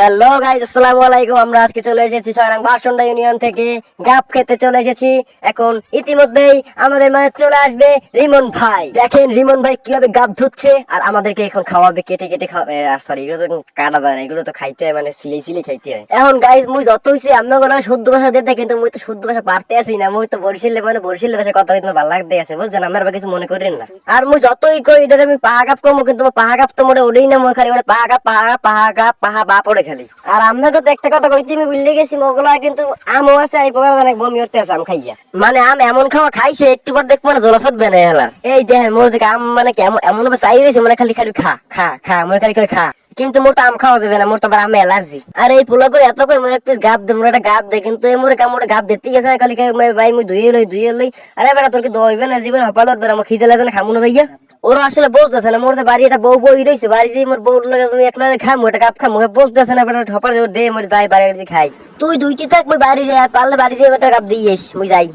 Hello guys আসসালামু আলাইকুম। আমরা আজকে চলে এসেছি ছয়রাং বাসন্ডা ইউনিয়ন থেকে। গাপ খেতে চলে এসেছি। এখন ইতিমধ্যেই আমাদের মাঝে চলে আসবে রিমন ভাই। দেখেন রিমন ভাই কীভাবে গাপ ধুচ্ছে আর আমাদেরকে এখন খাওয়াবে, কেটে কেটে খাওয়াবে। সরি এগুলো তো কাটা যায় না, এগুলো তো খাইতে হয় মানে সিলে সিলে খাইতে হয়। এখন গাইজ মুই যত হইছে আমি কোনো শুদ্ধ ভাষা দিতে কিন্তু মুই তো শুদ্ধ ভাষা পারতে আছি না। মুই তো বরিশালে মানে বরিশালে ভাষা কথা কিন্তু ভালো লাগতে আছে, বুঝছেন? আমার কিছু মনে করেন না। আর মুই যতই কই এটা আমি পাহা গাপ কমো, কিন্তু পাহা গাপ তো মোটে ওঠেই না, মুই খালি ওটা পাহা গাপ পাহা পাহা গাপ পাহা বা পড়ে খালি। আর আমরা তো একটা কথা কইতে আমি বুঝলে গেছি মোগলা কিন্তু আমও আছে এই পকার অনেক বমি উঠতে আছে আম খাইয়া। মানে আম এমন খাওয়া খাইছে একটু পর দেখব না জোলা সদবে না হেলার। এই দেখেন মোর দেখে আম মানে কেমন এমন ভাবে চাই রয়েছে মানে খালি খালি খা খা খা মনে খালি খালি খা। কিন্তু মোর তো আম খাওয়া যাবে না মোর তো আম অ্যালার্জি। আর এই পোলা করে এত কই মোর এক পিস গাপ দে মোর একটা গাপ দে কিন্তু এই মোরে কামড়ে গাপ দিতে গেছে না, খালি মই ভাই মুই ধুয়ে লই ধুয়ে লই। আরে বেটা তোর কি দইবে না জীবন হপালত বেটা আমার খিদে লাগে না খামু যাইয়া। ওরা আসলে বসতেছে না, মোর যে বাড়ি, এটা বউ বই রয়েছে বাড়ি যে মোর বউ লাগে তুমি একলা খামু, এটা গাপ খামু বসতেছে না, বেটা, ঠপার দে, মোর যাই, বাড়ি খাই। তুই দুইটি থাক, মুই বাড়ি যাই পারলে বাড়ি যাই, বেটা, কাপ দিয়ে মুই যাই।